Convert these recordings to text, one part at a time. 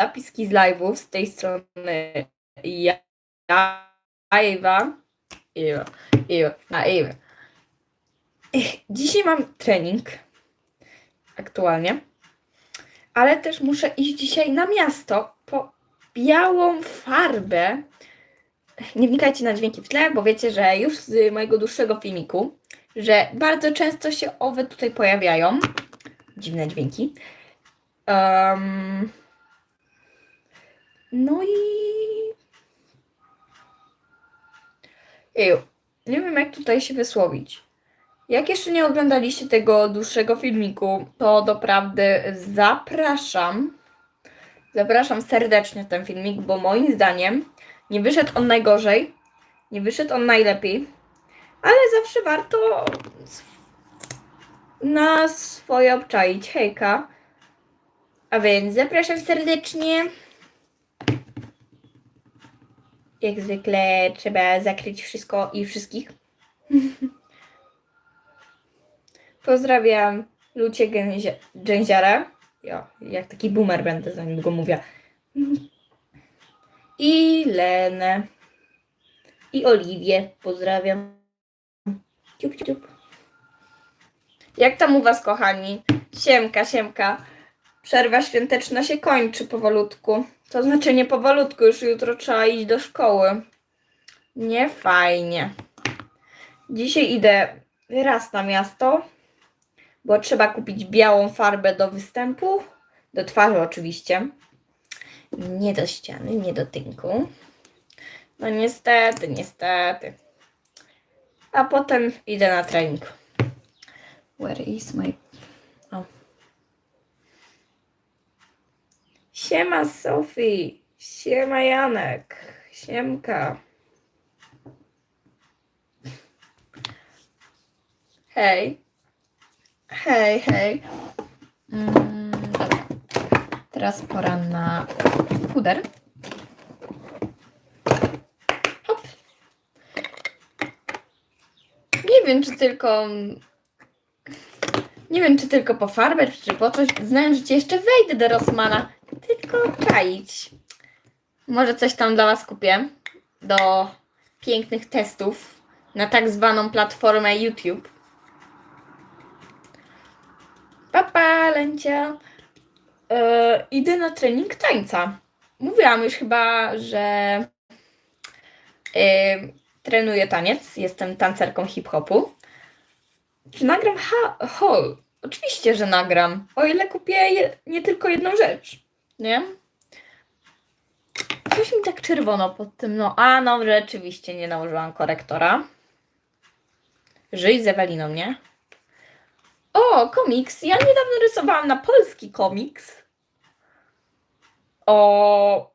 zapiski z live'ów z tej strony ja, Ewa, Ewa, Ewa, a Ewa. Dzisiaj mam trening aktualnie, ale też muszę iść dzisiaj na miasto po białą farbę. Nie wnikajcie na dźwięki w tle, bo wiecie, że już z mojego dłuższego filmiku, że bardzo często się owe tutaj pojawiają. Dziwne dźwięki. Em, no i. Eju, nie wiem jak tutaj się wysłowić. Jak jeszcze nie oglądaliście tego dłuższego filmiku, to doprawdy zapraszam. Zapraszam serdecznie ten filmik, bo moim zdaniem nie wyszedł on najgorzej, nie wyszedł on najlepiej, ale zawsze warto na swoje obczaić. Hejka. A więc zapraszam serdecznie. Jak zwykle trzeba zakryć wszystko i wszystkich. Pozdrawiam Lucie Gęzia- Gęziara. Ja, jak taki boomer będę, zanim go mówię. I Lenę. I Oliwię. Pozdrawiam. Ciup, ciup. Jak tam u Was, kochani? Siemka, siemka. Przerwa świąteczna się kończy powolutku. To znaczy nie powolutku, już jutro trzeba iść do szkoły. Nie fajnie. Dzisiaj idę raz na miasto, bo trzeba kupić białą farbę do występu, do twarzy oczywiście. Nie do ściany, nie do tynku. No niestety, niestety. A potem idę na trening. Where is my... Siema Sofii, siema Janek, siemka. Hej. Hej, hej. Mm. Teraz pora na puder. Hop. Nie wiem, czy tylko. Nie wiem, czy tylko po farbę, czy po coś. Znając życie, jeszcze wejdę do Rossmana. Tylko czaić. Może coś tam dla Was kupię. Do pięknych testów na tak zwaną platformę YouTube. Papa, Lencia. Yy, idę na trening tańca. Mówiłam już chyba, że yy, trenuję taniec. Jestem tancerką hip-hopu. Czy nagram ha- hall? Oczywiście, że nagram. O ile kupię nie tylko jedną rzecz. Nie? Coś mi tak czerwono pod tym. No, a no, rzeczywiście nie nałożyłam korektora. Żyj z Eweliną, nie? O, komiks. Ja niedawno rysowałam na polski komiks. O.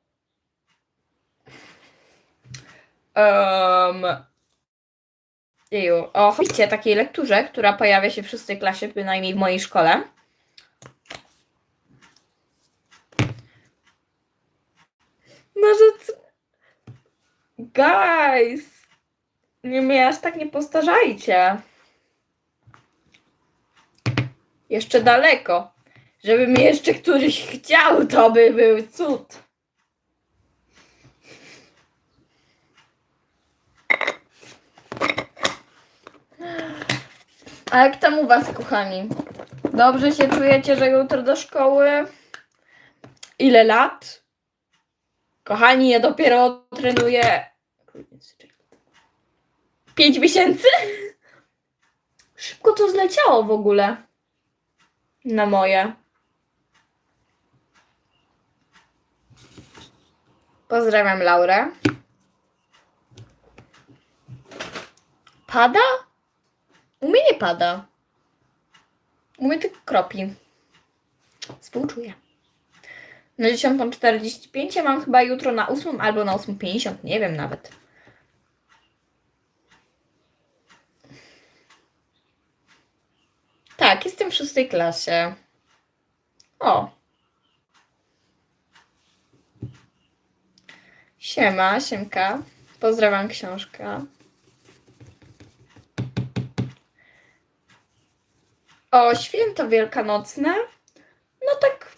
Um, Jeju, o Hobbicie, takiej lekturze, która pojawia się w szóstej klasie, bynajmniej w mojej szkole. C- Guys! Nie mnie aż tak nie postarzajcie. Jeszcze daleko. Żeby mnie jeszcze któryś chciał, to by był cud. A jak tam u Was, kochani? Dobrze się czujecie, że jutro do szkoły? Ile lat? Kochani, ja dopiero trenuję. Pięć miesięcy? Szybko to zleciało w ogóle. Na moje. Pozdrawiam Laurę. Pada? U mnie nie pada. U mnie tylko kropi. Współczuję. Na 10.45 ja mam chyba jutro na 8 albo na 8.50, nie wiem nawet. Tak, jestem w szóstej klasie. O. Siema, siemka. Pozdrawiam książka. O, święto wielkanocne. No tak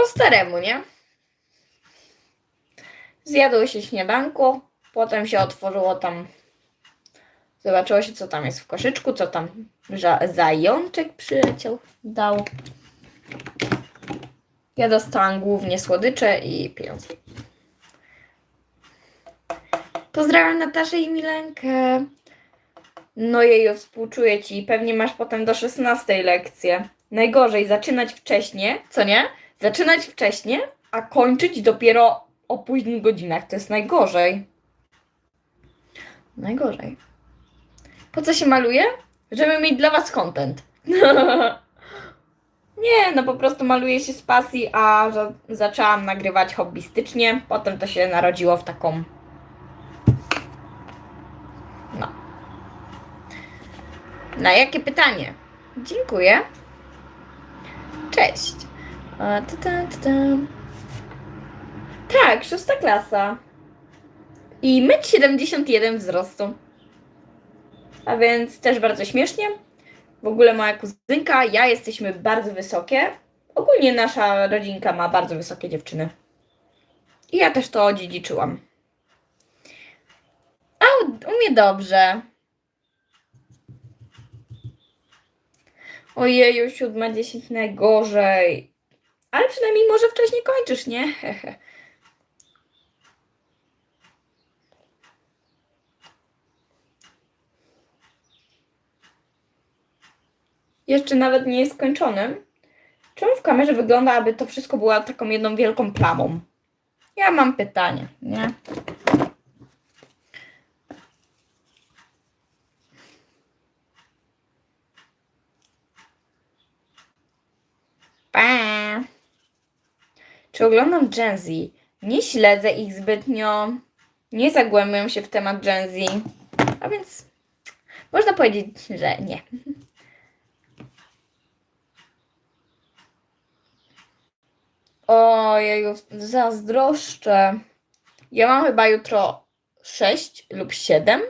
po staremu, nie? Zjadło się śniadanko, potem się otworzyło tam, zobaczyło się, co tam jest w koszyczku, co tam zajączek przyleciał, dał. Ja dostałam głównie słodycze i pieniądze. Pozdrawiam Nataszę i Milenkę. No jeju, współczuję ci. Pewnie masz potem do 16 lekcję. Najgorzej zaczynać wcześnie, co nie? Zaczynać wcześnie, a kończyć dopiero o późnych godzinach. To jest najgorzej. Najgorzej. Po co się maluje? Żeby mieć dla was content. Nie, no po prostu maluję się z pasji, a za- zaczęłam nagrywać hobbystycznie. Potem to się narodziło w taką. No. Na jakie pytanie? Dziękuję. Cześć. A, ta, ta, ta, ta. Tak, szósta klasa. I 1,71 m wzrostu. A więc też bardzo śmiesznie. W ogóle moja kuzynka, ja jesteśmy bardzo wysokie. Ogólnie nasza rodzinka ma bardzo wysokie dziewczyny. I ja też to odziedziczyłam. A u, u mnie dobrze. Ojeju, siódma, dziesięć najgorzej. Ale przynajmniej może wcześniej kończysz, nie? Jeszcze nawet nie jest skończony. Czemu w kamerze wygląda, aby to wszystko było taką jedną wielką plamą? Ja mam pytanie, nie? Pa. Czy oglądam Gen Z? Nie śledzę ich zbytnio. Nie zagłębiam się w temat Gen Z. A więc można powiedzieć, że nie. Ojeju, zazdroszczę. Ja mam chyba jutro 6 lub 7.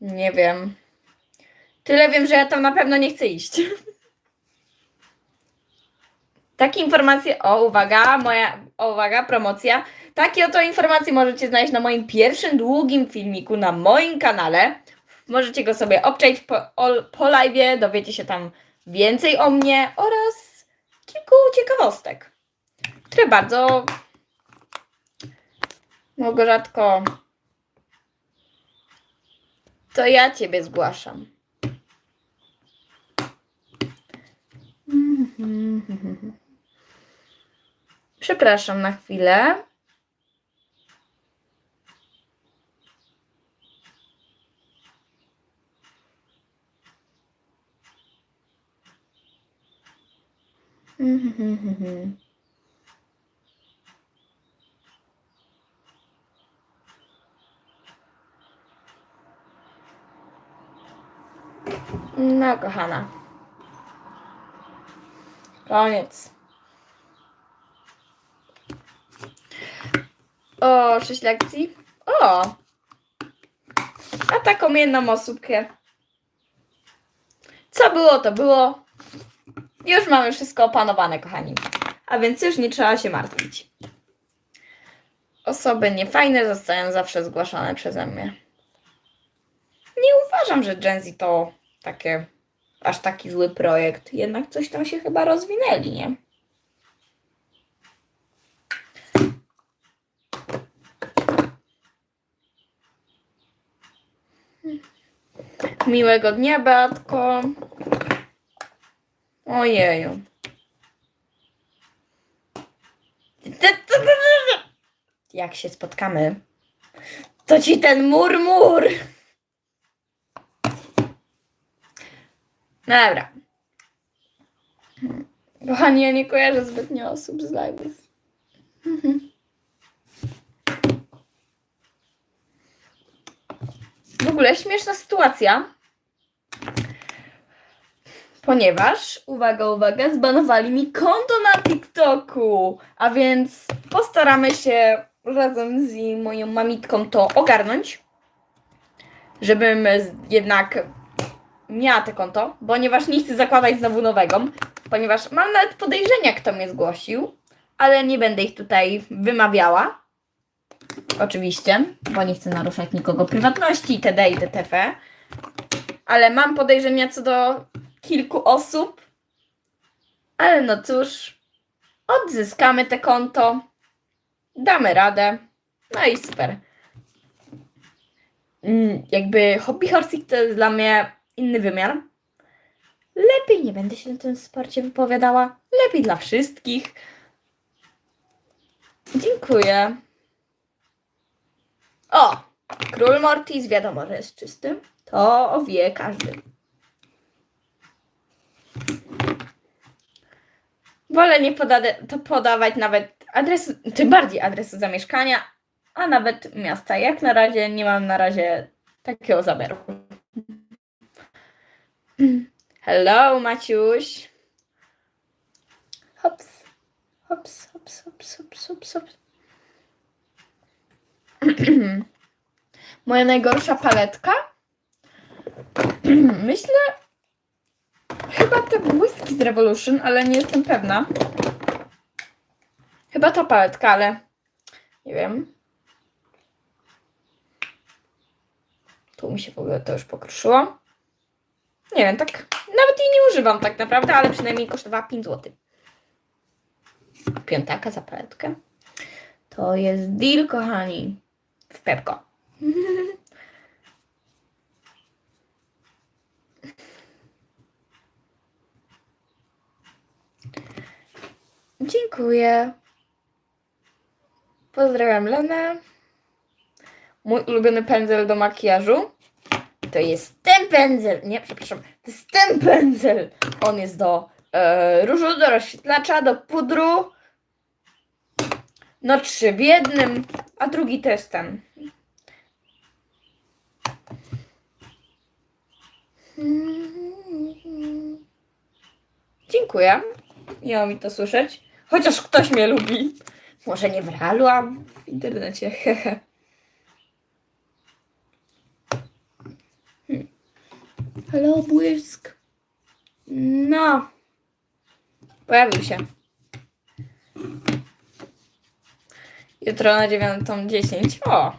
Nie wiem. Tyle wiem, że ja tam na pewno nie chcę iść. Takie informacje, o uwaga, moja, o uwaga, promocja. Takie oto informacje możecie znaleźć na moim pierwszym długim filmiku na moim kanale. Możecie go sobie obczaić po, po live, dowiecie się tam więcej o mnie oraz kilku ciekawostek, które bardzo Małgorzatko, to ja Ciebie zgłaszam. Przepraszam na chwilę. No, kochana. Koniec. O, sześć lekcji. O! A taką jedną osóbkę. Co było, to było. Już mamy wszystko opanowane, kochani. A więc już nie trzeba się martwić. Osoby niefajne zostają zawsze zgłaszane przeze mnie. Nie uważam, że Gen Z to takie aż taki zły projekt. Jednak coś tam się chyba rozwinęli, nie? Miłego dnia, Beatko. Ojeju. Jak się spotkamy, to ci ten murmur. Dobra. Kochani, ja nie kojarzę zbytnio osób z live'ów. Ogóle śmieszna sytuacja. Ponieważ, uwaga, uwaga, zbanowali mi konto na TikToku. A więc postaramy się razem z moją mamitką to ogarnąć. Żebym jednak miała to konto, ponieważ nie chcę zakładać znowu nowego, ponieważ mam nawet podejrzenia, kto mnie zgłosił, ale nie będę ich tutaj wymawiała. Oczywiście, bo nie chcę naruszać nikogo prywatności itd. itd. Ale mam podejrzenia co do kilku osób. Ale no cóż, odzyskamy te konto, damy radę. No i super. Mm, Jakby hobby horsing to jest dla mnie inny wymiar. Lepiej nie będę się na tym sporcie wypowiadała. Lepiej dla wszystkich. Dziękuję. O! Król Mortis wiadomo, że jest czysty. To wie każdy. Wolę nie to podawać nawet adresu, tym bardziej adresu zamieszkania, a nawet miasta. Jak na razie nie mam na razie takiego zamiaru. Hello, Maciuś. Hops, hops, hops, hops, hops, hops, hops. Moja najgorsza paletka? Myślę, chyba te błyski z Revolution, ale nie jestem pewna. Chyba ta paletka, ale nie wiem. Tu mi się w ogóle to już pokruszyło. Nie wiem, tak nawet jej nie używam tak naprawdę, ale przynajmniej kosztowała 5 zł. Piątaka za paletkę. To jest deal, kochani. W Pepko. Dziękuję. Pozdrawiam Lenę. Mój ulubiony pędzel do makijażu to jest ten pędzel. Nie, przepraszam. To jest ten pędzel. On jest do e, różu, do rozświetlacza, do pudru. No trzy w jednym, a drugi ten. Dziękuję. Miło mi to słyszeć. Chociaż ktoś mnie lubi. Może nie w realu, a w internecie. Hehe. Hmm. Halo, błysk. No. Pojawił się. Jutro na 9.10. O.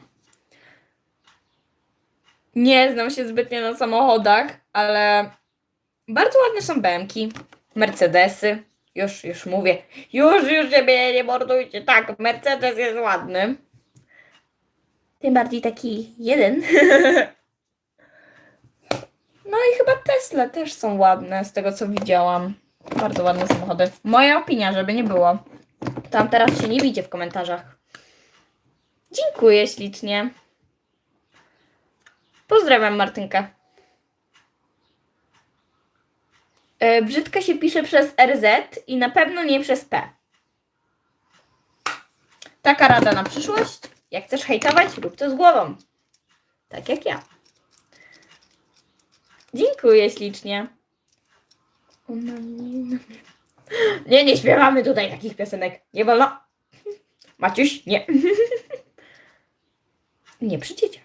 Nie znam się zbytnio na samochodach, ale bardzo ładne są BMki, Mercedesy. Już, już mówię. Już, już siebie nie mordujcie. Tak, Mercedes jest ładny. Tym bardziej taki jeden. No i chyba Tesla też są ładne, z tego co widziałam. Bardzo ładne samochody. Moja opinia, żeby nie było. Tam teraz się nie widzie w komentarzach. Dziękuję ślicznie. Pozdrawiam Martynkę. E, Brzydka się pisze przez RZ i na pewno nie przez P. Taka rada na przyszłość. Jak chcesz hejtować, rób to z głową. Tak jak ja. Dziękuję ślicznie. Nie, nie śpiewamy tutaj takich piosenek. Nie wolno. Maciuś, nie. Nie przy dzieciach.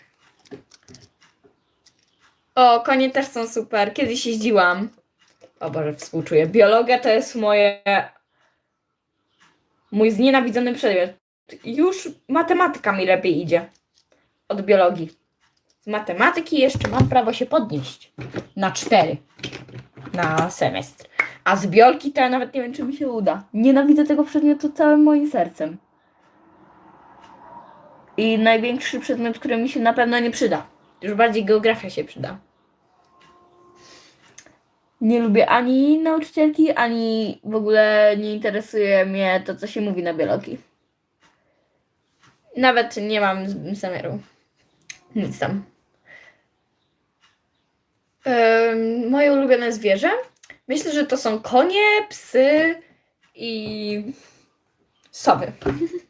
O, konie też są super. Kiedyś jeździłam. O Boże, współczuję. Biologia to jest moje... Mój znienawidzony przedmiot. Już matematyka mi lepiej idzie. Od biologii. Z matematyki jeszcze mam prawo się podnieść. Na cztery. Na semestr. A z biolki to ja nawet nie wiem, czy mi się uda. Nienawidzę tego przedmiotu całym moim sercem. I największy przedmiot, który mi się na pewno nie przyda. Już bardziej geografia się przyda. Nie lubię ani nauczycielki, ani w ogóle nie interesuje mnie to, co się mówi na biologii. Nawet nie mam zamiaru. Nic tam. Moje ulubione zwierzę? Myślę, że to są konie, psy i sowy.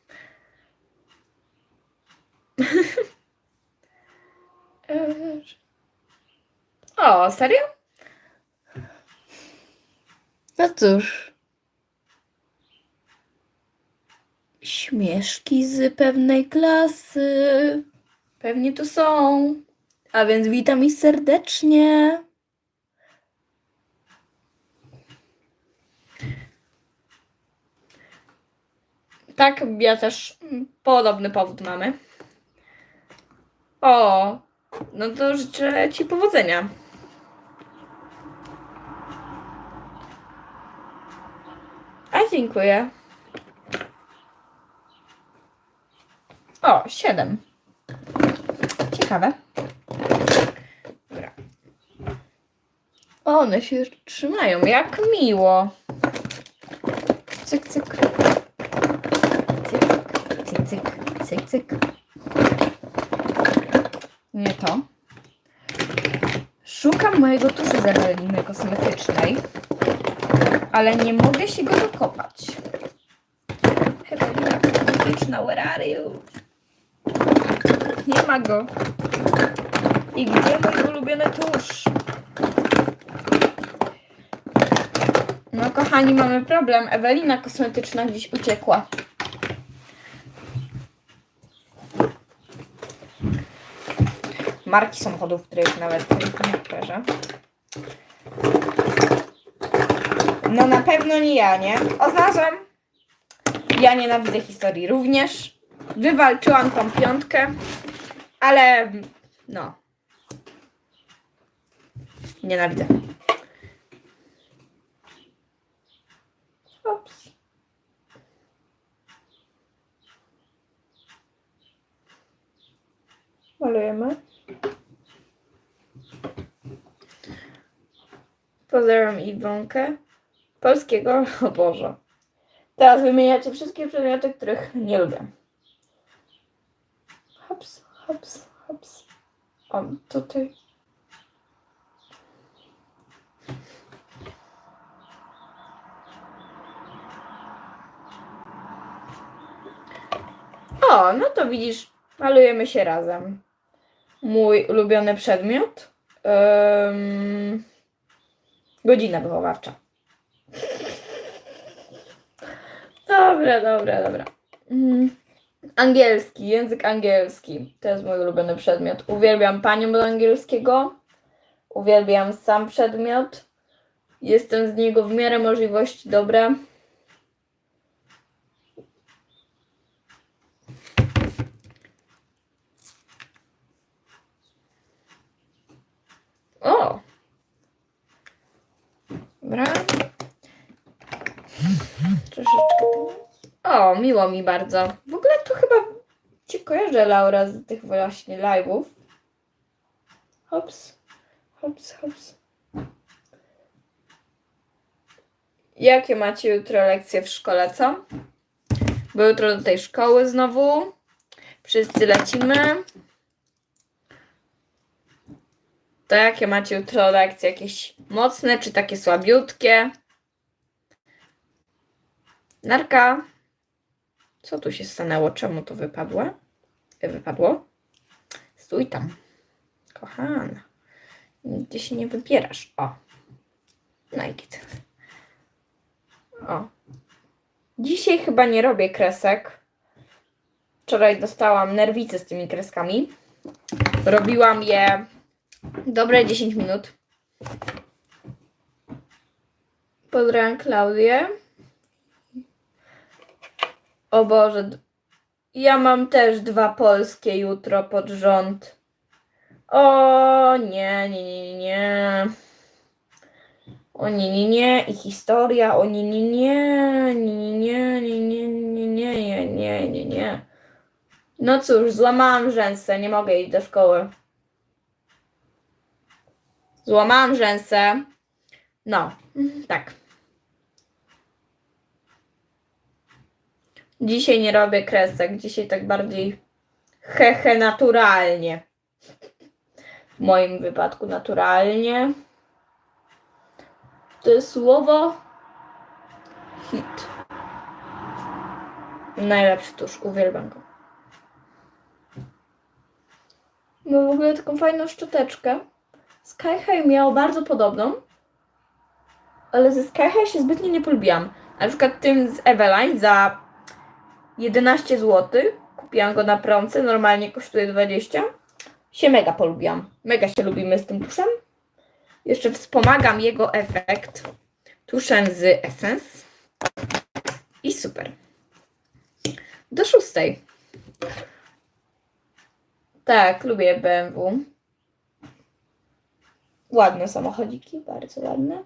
O, serio? No cóż. Śmieszki z pewnej klasy. Pewnie tu są. A więc witam ich serdecznie. Tak, ja też podobny powód mamy. O, no to życzę Ci powodzenia. A dziękuję. O, siedem. Ciekawe. Dobra. O, one się trzymają. Jak miło. Cyk, cyk. Cyk, cyk, cyk, cyk, cyk. Nie to. Szukam mojego tuszu z Eweliny kosmetycznej, ale nie mogę się go dokopać. Ewelina kosmetyczna, where are you? Nie ma go. I gdzie mój ulubiony tusz? No kochani, mamy problem. Ewelina kosmetyczna gdzieś uciekła. Marki samochodów, których nawet nie kojarzę. No na pewno nie ja, nie? O, znalazłam. Ja nienawidzę historii również. Wywalczyłam tą piątkę, ale no. Nienawidzę. Ops. Malujemy. Pozdrawiam Iwonkę. Polskiego, o Boże. Teraz wymieniacie wszystkie przedmioty, których nie lubię. Hops, hops, hops. O, tutaj. O, no to widzisz, malujemy się razem. Mój ulubiony przedmiot. Ym, godzina wychowawcza. Dobra, dobra, dobra. Mm, Angielski, język angielski. To jest mój ulubiony przedmiot. Uwielbiam panią od angielskiego. Uwielbiam sam przedmiot. Jestem z niego w miarę możliwości dobra. O! Dobra. Troszeczkę. O, miło mi bardzo. W ogóle to chyba Cię kojarzę, Laura, z tych właśnie live'ów. Hops, hops, hops. Jakie macie jutro lekcje w szkole, co? Bo jutro do tej szkoły znowu. Wszyscy lecimy. To jakie macie jutro lekcje? Jakieś mocne, czy takie słabiutkie? Narka. Co tu się stanęło? Czemu to wypadło? Wypadło? Stój tam. Kochana. Nigdzie się nie wybierasz. O. Naked. O. Dzisiaj chyba nie robię kresek. Wczoraj dostałam nerwicy z tymi kreskami. Robiłam je dobre 10 minut. Pozdrawiam Klaudię. O Boże, ja mam też dwa polskie jutro pod rząd. O nie, nie, nie, nie, nie. O nie, nie, nie. I historia, o nie, nie, nie, nie, nie, nie, nie, nie, nie, nie, nie, nie, nie. No cóż, złamałam rzęsę, nie mogę iść do szkoły. Złamałam rzęsę. No, tak. Dzisiaj nie robię kresek, dzisiaj tak bardziej hehe naturalnie. W moim wypadku naturalnie. To jest słowo hit. Najlepszy tusz, uwielbiam go. Ma w ogóle taką fajną szczoteczkę. Sky High miało bardzo podobną, ale ze Sky High się zbytnio nie polubiłam. Na przykład tym z Eveline za 11 zł. Kupiłam go na promce, normalnie kosztuje 20. Się mega polubiłam. Mega się lubimy z tym tuszem. Jeszcze wspomagam jego efekt tuszem z Essence. I super. do szóstej. Tak, lubię BMW. Ładne samochodziki, bardzo ładne.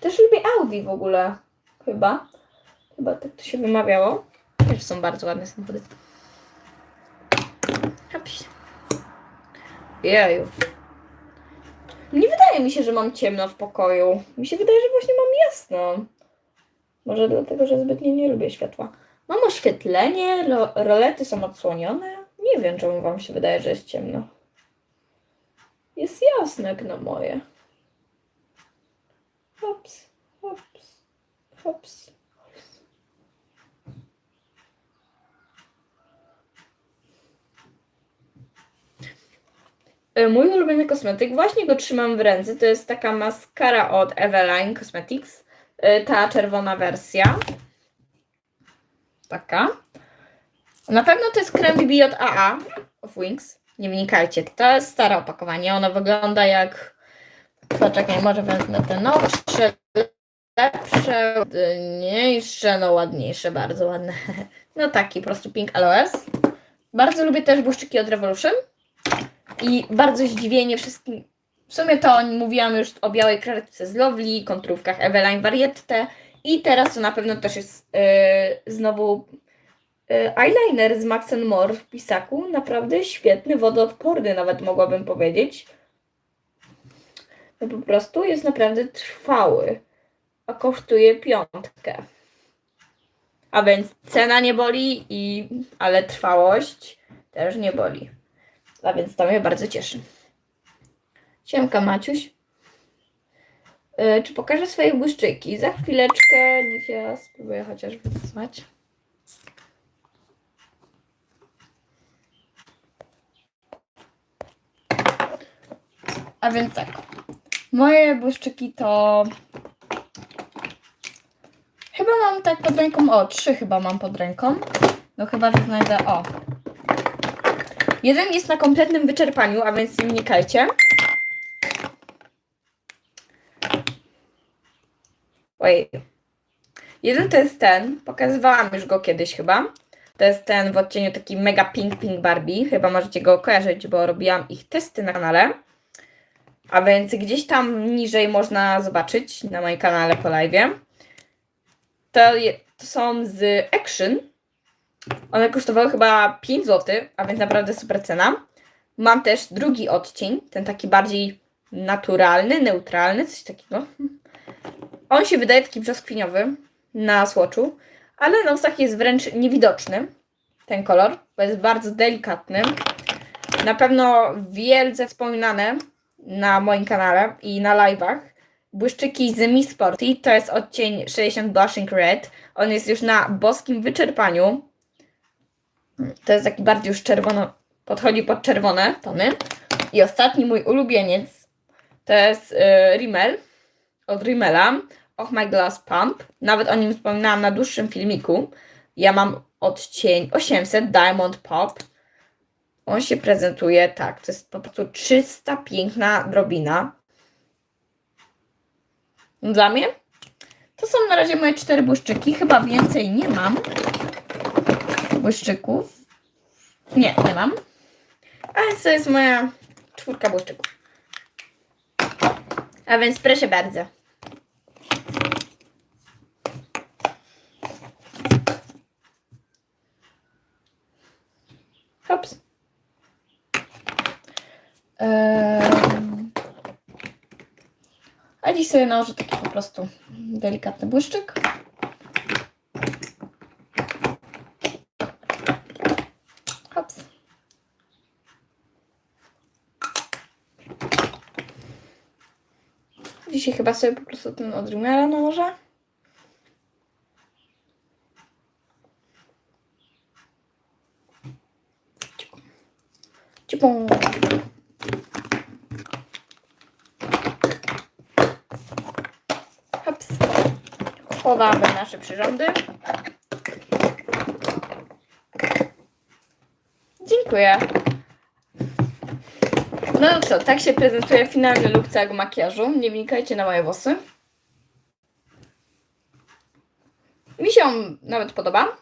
Też lubię Audi w ogóle. Chyba. Chyba tak to się wymawiało. Też są bardzo ładne samochody. Jeju. Nie wydaje mi się, że mam ciemno w pokoju. Mi się wydaje, że właśnie mam jasno. Może dlatego, że zbytnio nie lubię światła. Mam oświetlenie, ro rolety są odsłonione. Nie wiem, czemu wam się wydaje, że jest ciemno. Jest jasno jak na moje. Hops, hops, hops. E, Mój ulubiony kosmetyk, właśnie go trzymam w ręce. To jest taka maskara od Eveline Cosmetics. E, Ta czerwona wersja. Taka. Na pewno to jest krem BB od AA of Wings. Nie wnikajcie. To jest stare opakowanie. Ono wygląda jak. Poczekaj, może wezmę te nowsze, lepsze, ładniejsze, no ładniejsze, bardzo ładne. No taki po prostu Pink Aloes. Bardzo lubię też błyszczyki od Revolution. I bardzo zdziwienie wszystkim. W sumie to mówiłam już o białej kredce z Lovely, kontrówkach Eveline Variette. I teraz to na pewno też jest yy, znowu eyeliner z Max More w pisaku. Naprawdę świetny, wodoodporny nawet mogłabym powiedzieć. No po prostu jest naprawdę trwały. A kosztuje piątkę. A więc cena nie boli, i, ale trwałość też nie boli. A więc to mnie bardzo cieszy. Siemka Maciuś. Yy, czy pokażę swoje błyszczyki? Za chwileczkę, niech ja spróbuję chociaż wysłać. A więc tak. Moje błyszczyki to. Chyba mam tak pod ręką. O, trzy chyba mam pod ręką. No chyba, że znajdę. O, Jeden jest na kompletnym wyczerpaniu, a więc nie wnikajcie. Ojej. Jeden to jest ten, pokazywałam już go kiedyś chyba. To jest ten w odcieniu taki mega pink pink Barbie. Chyba możecie go kojarzyć, bo robiłam ich testy na kanale. A więc gdzieś tam niżej można zobaczyć na moim kanale po live. To, to są z Action. One kosztowały chyba 5 zł, a więc naprawdę super cena. Mam też drugi odcień, ten taki bardziej naturalny, neutralny, coś takiego. On się wydaje taki brzoskwiniowy na słoczu, ale na ustach jest wręcz niewidoczny ten kolor, bo jest bardzo delikatny. Na pewno wielce wspominane na moim kanale i na live'ach. Błyszczyki z Mi to jest odcień 60 Blushing Red. On jest już na boskim wyczerpaniu. To jest taki bardziej już czerwono, podchodzi pod czerwone tony. I ostatni mój ulubieniec to jest y, Rimmel od Rimmela. Och My Glass Pump. Nawet o nim wspominałam na dłuższym filmiku. Ja mam odcień 800 Diamond Pop. On się prezentuje tak. To jest po prostu czysta, piękna drobina. Dla mnie to są na razie moje cztery błyszczyki. Chyba więcej nie mam błyszczyków. Nie, nie mam. A to jest moja czwórka błyszczyków. A więc proszę bardzo. Hops. Em. A dziś sobie nałożę taki po prostu delikatny błyszczyk. Hops. Dzisiaj chyba sobie po prostu ten od nałożę. Cipą. Hops. Chowamy nasze przyrządy. Dziękuję. No co, tak się prezentuje finalny look całego makijażu. Nie wnikajcie na moje włosy. Mi się on nawet podoba.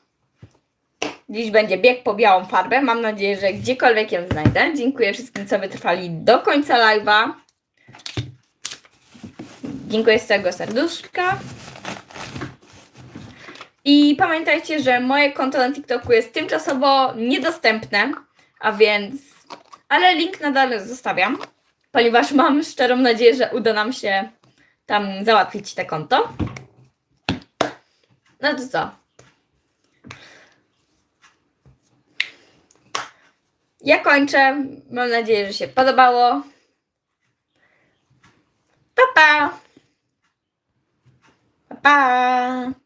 Dziś będzie bieg po białą farbę. Mam nadzieję, że gdziekolwiek ją znajdę. Dziękuję wszystkim, co wytrwali do końca live'a. Dziękuję z całego serduszka. I pamiętajcie, że moje konto na TikToku jest tymczasowo niedostępne, a więc. Ale link nadal zostawiam, ponieważ mam szczerą nadzieję, że uda nam się tam załatwić te konto. No to co? Ja kończę. Mam nadzieję, że się podobało. Pa pa! Pa pa!